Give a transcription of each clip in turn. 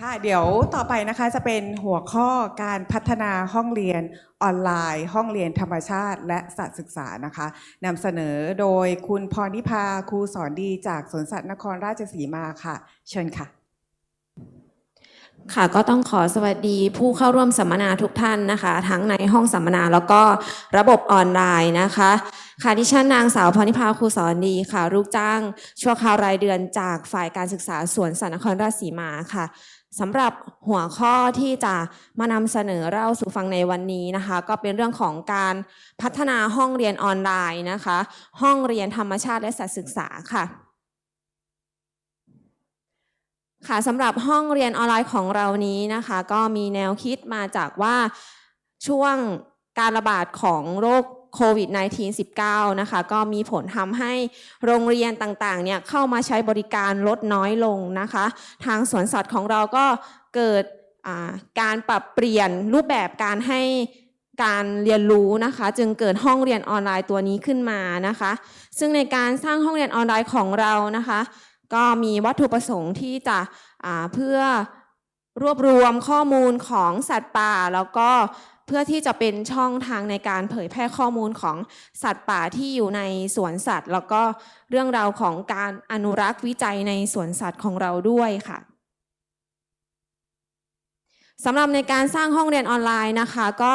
ค่ะ เดี๋ยวต่อไปนะคะจะเป็นหัวข้อการพัฒนาห้องเรียนออนไลน์ ห้องเรียนธรรมชาติ และสัตว์ศึกษานะคะนำเสนอโดยคุณพรนิพาครูสอนดีจากสวนสัตว์นครราชสีมาค่ะ เชิญค่ะ ค่ะก็ต้องขอสวัสดีผู้เข้าร่วมสัมมนาทุกท่านนะคะ ทั้งในห้องสัมมนาแล้วก็ระบบออนไลน์นะคะ ค่ะดิฉันนางสาวพรนิพาครูสอนดีค่ะลูกจ้าง ชั่วคราวรายเดือนจากฝ่ายการศึกษาสวนสัตว์นครราชสีมาค่ะสำหรับหัวข้อที่จะมานำเสนอเล่าสู่ฟังในวันนี้นะคะ ก็เป็นเรื่องของการพัฒนาห้องเรียนออนไลน์นะคะ ห้องเรียนธรรมชาติและสัตว์ศึกษาค่ะ ค่ะสำหรับห้องเรียนออนไลน์ของเรานี้นะคะ ก็มีแนวคิดมาจากว่าช่วงการระบาดของโรคโควิด -19 19นะคะ ก็มีผลทำให้โรงเรียนต่างๆ เนี่ยเข้ามาใช้บริการลดน้อยลงนะคะ ทางสวนสัตว์ของเราก็เกิดการปรับเปลี่ยนรูปแบบการให้การเรียนรู้นะคะ จึงเกิดห้องเรียนออนไลน์ตัวนี้ขึ้นมานะคะ ซึ่งในการสร้างห้องเรียนออนไลน์ของเรานะคะ ก็มีวัตถุประสงค์ที่จะเพื่อรวบรวมข้อมูลของสัตว์ป่า แล้วก็เพื่อที่จะเป็นช่องทางในการเผยแพร่ข้อมูลของสัตว์ป่าที่อยู่ในสวนสัตว์ แล้วก็เรื่องราวของการอนุรักษ์วิจัยในสวนสัตว์ของเราด้วยค่ะสำหรับในการสร้างห้องเรียนออนไลน์นะคะ ก็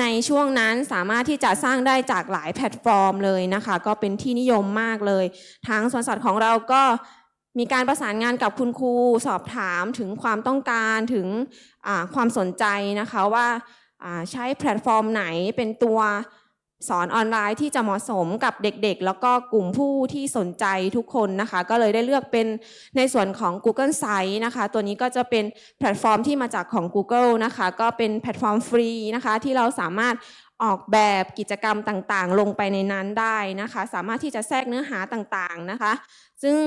ในช่วงนั้นสามารถที่จะสร้างได้จากหลายแพลตฟอร์มเลยนะคะ ก็เป็นที่นิยมมากเลย ทางสวนสัตว์ของเราก็ มีการประสานงานกับคุณครูสอบถามถึงความต้องการถึงความสนใจนะคะว่าใช้แพลตฟอร์มไหนเป็นตัวสอนออนไลน์ที่จะเหมาะสมกับเด็กๆ แล้วก็กลุ่มผู้ที่สนใจทุกคนนะคะ ก็เลยได้เลือกเป็นในส่วนของ Google Site นะคะ ตัวนี้ก็จะเป็นแพลตฟอร์มที่มาจากของ Google นะคะ ก็เป็นแพลตฟอร์มฟรีนะคะ ที่เราสามารถออกแบบกิจกรรมต่างๆ ลงไปในนั้นได้นะคะ สามารถที่จะแทรกเนื้อหาต่างๆนะคะ ซึ่ง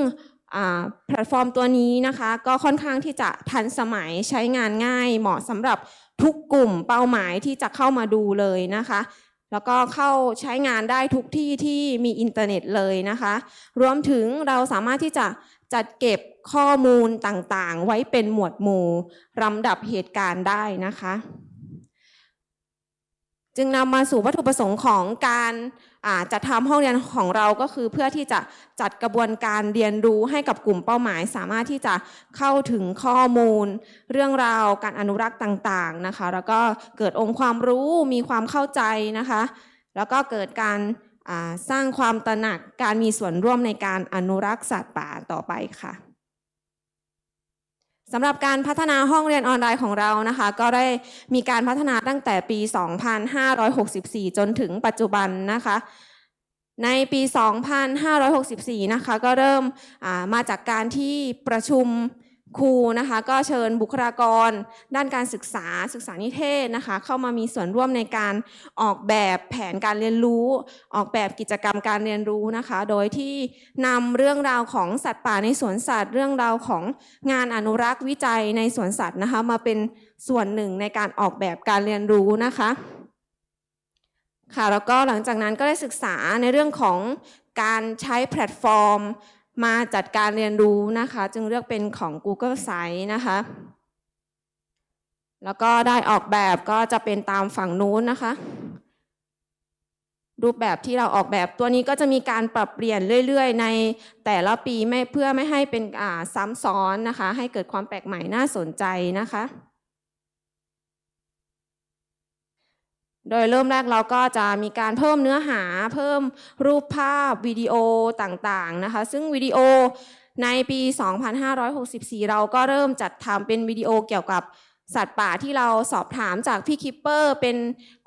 แพลตฟอร์มตัวนี้นะคะ ก็ค่อนข้างที่จะทันสมัยใช้งานง่าย เหมาะสำหรับทุกกลุ่มเป้าหมายที่จะเข้ามาดูเลยนะคะ แล้วก็เข้าใช้งานได้ทุกที่ที่มีอินเทอร์เน็ตเลยนะคะ รวมถึงเราสามารถที่จะจัดเก็บข้อมูลต่างๆ ไว้เป็นหมวดหมู่ลำดับเหตุการณ์ได้นะคะ จึงนำมาสู่วัตถุประสงค์ของการจัดทำห้องเรียนของเราก็คือเพื่อที่จะจัดกระบวนการเรียนรู้ให้กับกลุ่มเป้าหมาย สามารถที่จะเข้าถึงข้อมูล เรื่องราวการอนุรักษ์ต่างๆนะคะ แล้วก็เกิดองค์ความรู้มีความเข้าใจนะคะ แล้วก็เกิดการสร้างความตระหนักการมีส่วนร่วมในการอนุรักษ์สัตว์ป่าต่อไปค่ะ สำหรับการพัฒนาห้องเรียนออนไลน์ของเรานะคะ ก็ได้มีการพัฒนาตั้งแต่ปี 2564 จนถึงปัจจุบันนะคะ ในปี 2564 นะคะ ก็เริ่มมาจากการที่ประชุม ครูนะคะก็เชิญบุคลากร ด้านการศึกษาศึกษานิเทศนะคะ เข้ามามีส่วนร่วมในการออกแบบแผนการเรียนรู้ ออกแบบกิจกรรมการเรียนรู้นะคะ โดยที่นำเรื่องราวของสัตว์ป่าในสวนสัตว์ เรื่องราวของงานอนุรักษ์วิจัยในสวนสัตว์นะคะ มาเป็นส่วนหนึ่งในการออกแบบการเรียนรู้นะคะค่ะแล้วก็หลังจากนั้นก็ได้ศึกษาในเรื่องของการใช้แพลตฟอร์ม มาจัดการเรียนรู้นะคะ จึงเลือกเป็นของ Google Site นะคะ แล้วก็ได้ออกแบบก็จะเป็นตามฝั่งนู้นนะคะ รูปแบบที่เราออกแบบตัวนี้ก็จะมีการปรับเปลี่ยนเรื่อยๆ ในแต่ละปีไม่เพื่อไม่ให้เป็นซ้ำซ้อนนะคะ ให้เกิดความแปลกใหม่น่าสนใจนะคะ โดยเริ่มแรกเราก็จะมีการเพิ่มเนื้อหา เพิ่มรูปภาพวิดีโอต่างๆนะคะ ซึ่งวิดีโอในปี 2564 เราก็เริ่มจัดทำเป็นวิดีโอเกี่ยวกับสัตว์ป่าที่เราสอบถามจากพี่คิปเปอร์ เป็น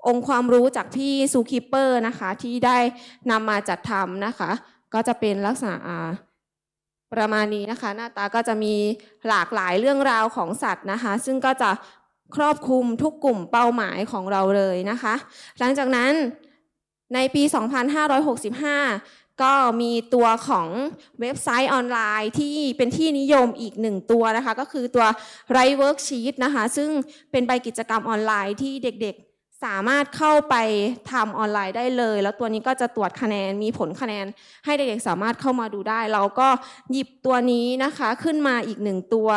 องค์ความรู้จากพี่ซูคิปเปอร์นะคะ ที่ได้นำมาจัดทำนะคะ ก็จะเป็นลักษณะประมาณนี้นะคะ หน้าตาก็จะมีหลากหลายเรื่องราวของสัตว์นะคะ ซึ่งก็จะ ครอบคลุมทุกกลุ่มเป้าหมายของเราเลยนะคะ หลังจากนั้นในปี 2565 ก็มีตัวของเว็บไซต์ออนไลน์ที่เป็นที่นิยมอีกหนึ่งตัวนะคะ ก็คือตัว Right Worksheet นะคะ ซึ่งเป็นใบกิจกรรมออนไลน์ที่เด็ก สามารถเข้าไปทำออนไลน์ได้เลย แล้วตัวนี้ก็จะตรวจคะแนนมีผลคะแนน ให้เด็กๆสามารถเข้ามาดูได้ เราก็หยิบตัวนี้นะคะขึ้นมาอีกหนึ่งตัว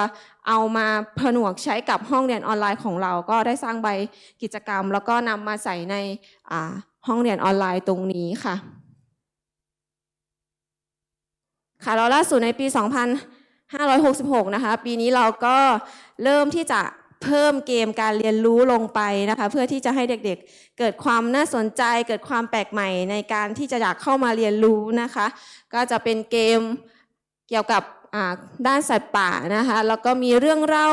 เอามาผนวกใช้กับห้องเรียนออนไลน์ของเรา ก็ได้สร้างใบกิจกรรม แล้วก็นำมาใส่ในห้องเรียนออนไลน์ตรงนี้ค่ะ ค่ะแล้วล่าสุดในปี 2566 นะคะ ปีนี้เราก็เริ่มที่จะ เพิ่มเกมการเรียนรู้ลงไปนะคะ เพื่อที่จะให้เด็กๆ เกิดความน่าสนใจ เกิดความแปลกใหม่ในการที่จะอยากเข้ามาเรียนรู้นะคะ ก็จะเป็นเกมเกี่ยวกับด้านสัตว์ป่านะคะ แล้วก็มีเรื่องเล่า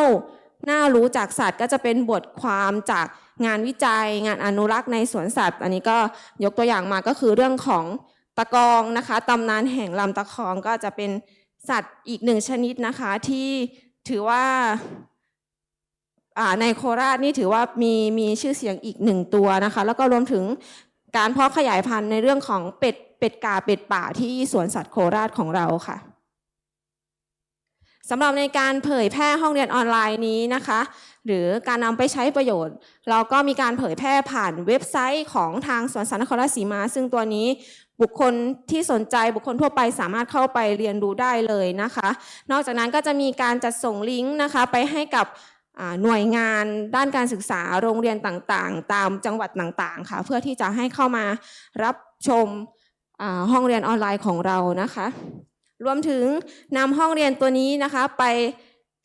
น่ารู้จากสัตว์ก็จะเป็นบทความจากงานวิจัย งานอนุรักษ์ในสวนสัตว์ อันนี้ก็ยกตัวอย่างมาก็คือเรื่องของตะกองนะคะตำนานแห่งลำตะคองก็จะเป็นสัตว์อีกหนึ่งชนิดนะคะที่ถือว่า ในโคราชนี่ถือว่ามีมีชื่อเสียงอีกหนึ่งตัวนะคะ แล้วก็รวมถึงการเพาะขยายพันธุ์ในเรื่องของเป็ดเป็ดกาเป็ดป่าที่สวนสัตว์โคราชของเราค่ะสำหรับในการเผยแพร่ห้องเรียนออนไลน์นี้นะคะ หรือการนำไปใช้ประโยชน์ เราก็มีการเผยแพร่ผ่านเว็บไซต์ของทางสวนสัตว์นครราชสีมา ซึ่งตัวนี้บุคคลที่สนใจบุคคลทั่วไปสามารถเข้าไปเรียนรู้ได้เลยนะคะ นอกจากนั้นก็จะมีการจัดส่งลิงก์นะคะ ไปให้กับ หน่วยงานด้านการศึกษาโรงเรียนต่างๆ ตามจังหวัดต่างๆค่ะเพื่อที่จะให้เข้ามารับชมห้องเรียนออนไลน์ของเรานะคะ รวมถึงนำห้องเรียนตัวนี้นะคะไป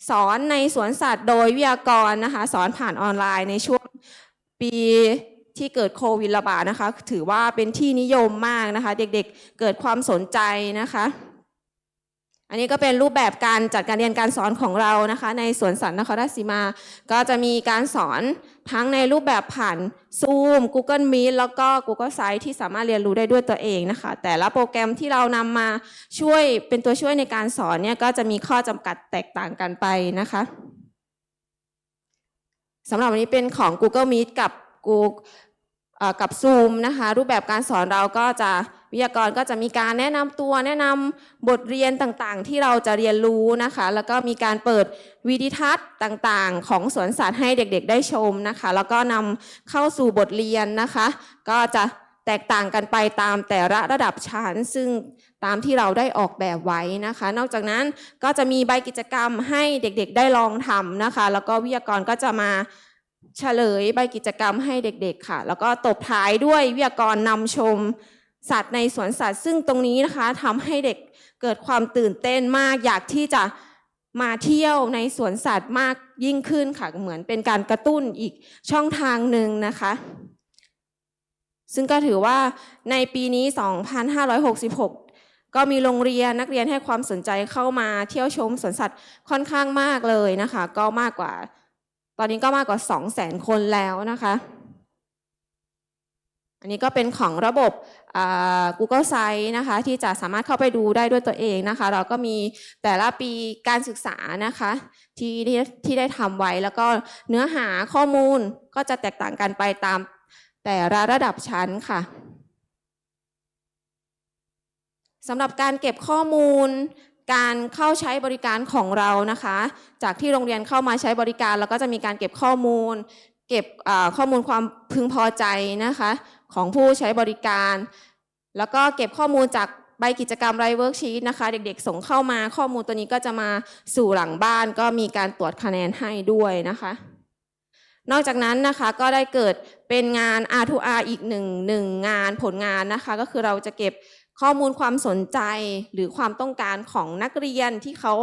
สอนในสวนสัตว์โดยวิทยากรนะคะสอนผ่านออนไลน์ในช่วงปีที่เกิดโควิดระบาดนะคะ ถือว่าเป็นที่นิยมมากนะคะ เด็กๆเกิดความสนใจนะคะ อันนี้ก็เป็นรูปแบบการจัดการเรียนการสอนของเรานะคะ ในสวนสัตว์นครราชสีมา ก็จะมีการสอนทั้งในรูปแบบผ่าน Zoom Google Meet แล้วก็ Google Site ที่สามารถเรียนรู้ได้ด้วยตัวเองนะคะ แต่ละโปรแกรมที่เรานำมาช่วยเป็นตัวช่วยในการสอนเนี่ยก็จะมีข้อจำกัดแตกต่างกันไปนะคะสำหรับวันนี้เป็นของ Google Meet กับ Google กับ Zoom นะคะ รูปแบบการสอนเราก็จะ วิทยากรก็จะมีการแนะนำตัวแนะนำบทเรียนต่างๆ ที่เราจะเรียนรู้นะคะ แล้วก็มีการเปิดวิดีทัศน์ต่างๆ ของสวนสัตว์ให้เด็กๆ ได้ชมนะคะ แล้วก็นำเข้าสู่บทเรียนนะคะ ก็จะแตกต่างกันไปตามแต่ละระดับชั้น ซึ่งตามที่เราได้ออกแบบไว้นะคะ นอกจากนั้นก็จะมีใบกิจกรรมให้เด็กๆ ได้ลองทำนะคะ แล้วก็วิทยากรก็จะมาเฉลยใบกิจกรรมให้เด็กๆค่ะ แล้วก็ตบท้ายด้วยวิทยากรนำชม สัตว์ในสวนสัตว์ ซึ่งตรงนี้นะคะทำให้เด็กเกิดความตื่นเต้นมาก อยากที่จะมาเที่ยวในสวนสัตว์มากยิ่งขึ้นค่ะ เหมือนเป็นการกระตุ้นอีกช่องทางหนึ่งนะคะ ซึ่งก็ถือว่าในปีนี้ 2566ก็มีโรงเรียนนักเรียนให้ความสนใจเข้ามาเที่ยวชมสวนสัตว์ค่อนข้างมากเลยนะคะ ก็มากกว่า ตอนนี้ก็มากกว่า 2 0 0 0 0 0 คนแล้วนะคะ อันนี้ก็เป็นของระบบ Google Site นะคะ ที่จะสามารถเข้าไปดูได้ด้วยตัวเองนะคะ เราก็มีแต่ละปีการศึกษานะคะที่ที่ที่ได้ทำไว้แล้วก็เนื้อหาข้อมูลก็จะแตกต่างกันไปตามแต่ละระดับชั้นค่ะสำหรับการเก็บข้อมูล การเข้าใช้บริการของเรานะคะ จากที่โรงเรียนเข้ามาใช้บริการเราก็จะมีการเก็บข้อมูล เก็บข้อมูลความพึงพอใจนะคะ ของผู้ใช้บริการ แล้วก็เก็บข้อมูลจากใบกิจกรรมไรเวิร์กชีตนะคะ เด็กๆ ส่งเข้ามาข้อมูลตัวนี้ก็จะมาสู่หลังบ้าน ก็มีการตรวจคะแนนให้ด้วยนะคะ นอกจากนั้นนะคะก็ได้เกิดเป็นงาน R2R อีกหนึ่งหนึ่งงานผลงานนะคะ ก็คือเราจะเก็บข้อมูลความสนใจหรือความต้องการของนักเรียนที่เขา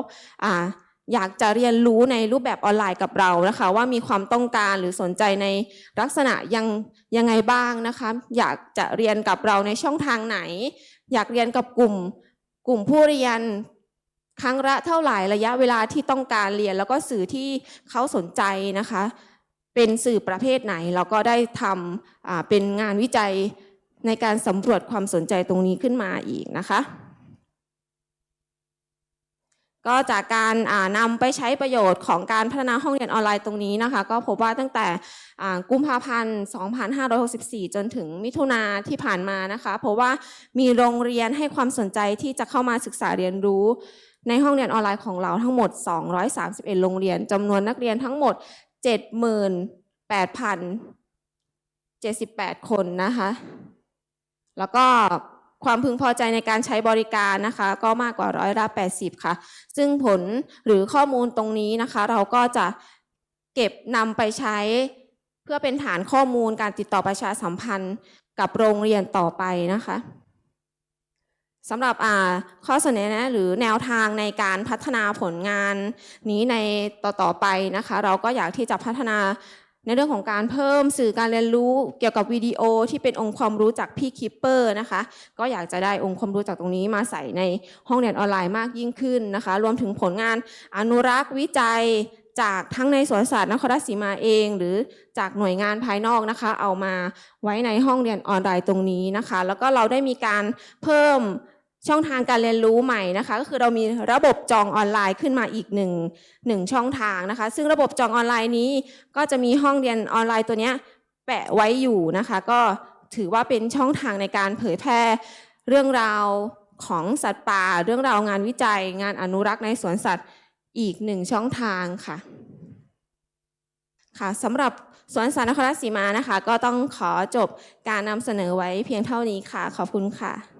อ่า อยากจะเรียนรู้ในรูปแบบออนไลน์กับเรานะคะ ว่ามีความต้องการหรือสนใจในลักษณะยังยังไงบ้างนะคะ อยากจะเรียนกับเราในช่องทางไหน อยากเรียนกับกลุ่ม กลุ่มผู้เรียนครั้งละเท่าไหร่ระยะเวลาที่ต้องการเรียน แล้วก็สื่อที่เขาสนใจนะคะ เป็นสื่อประเภทไหน เราก็ได้ทำเป็นงานวิจัยในการสำรวจความสนใจตรงนี้ขึ้นมาอีกนะคะ ก็จากการนำไปใช้ประโยชน์ของการพัฒนาห้องเรียนออนไลน์ตรงนี้นะคะ ก็พบว่าตั้งแต่กุมภาพันธ์ 2564 จนถึงมิถุนาที่ผ่านมานะคะ เพราะว่ามีโรงเรียนให้ความสนใจที่จะเข้ามาศึกษาเรียนรู้ ในห้องเรียนออนไลน์ของเราทั้งหมด 231 โรงเรียนจำนวนนักเรียนทั้งหมด 78,078 คนนะคะ แล้วก็ ความพึงพอใจในการใช้บริการนะคะ ก็มากกว่าร้อยละ80 ค่ะ ซึ่งผลหรือข้อมูลตรงนี้นะคะ เราก็จะเก็บนำไปใช้เพื่อเป็นฐานข้อมูลการติดต่อประชาสัมพันธ์กับโรงเรียนต่อไปนะคะสำหรับอ่าข้อเสนอแนะหรือแนวทางในการพัฒนาผลงานนี้ในต่อๆไปนะคะ เราก็อยากที่จะพัฒนา ในเรื่องของการเพิ่มสื่อการเรียนรู้เกี่ยวกับวิดีโอที่เป็นองค์ความรู้จากพี่คิปเปอร์นะคะ ก็อยากจะได้องค์ความรู้จากตรงนี้มาใส่ในห้องเรียนออนไลน์มากยิ่งขึ้นนะคะ รวมถึงผลงานอนุรักษ์วิจัยจากทั้งในสวนสัตว์นครราชสีมาเอง หรือจากหน่วยงานภายนอกนะคะ เอามาไว้ในห้องเรียนออนไลน์ตรงนี้นะคะ แล้วก็เราได้มีการเพิ่ม ช่องทางการเรียนรู้ใหม่นะคะ ก็คือเรามีระบบจองออนไลน์ขึ้นมาอีกหนึ่งหนึ่งช่องทางนะคะ ซึ่งระบบจองออนไลน์นี้ ก็จะมีห้องเรียนออนไลน์ตัวเนี้ยแปะไว้อยู่นะคะ ก็ถือว่าเป็นช่องทางในการเผยแพร่เรื่องราวของสัตว์ป่า เรื่องราวงานวิจัย งานอนุรักษ์ในสวนสัตว์อีกหนึ่งช่องทางค่ะค่ะสำหรับสวนสัตว์นครราชสีมานะคะ ก็ต้องขอจบการนำเสนอไว้เพียงเท่านี้ค่ะ ขอบคุณค่ะ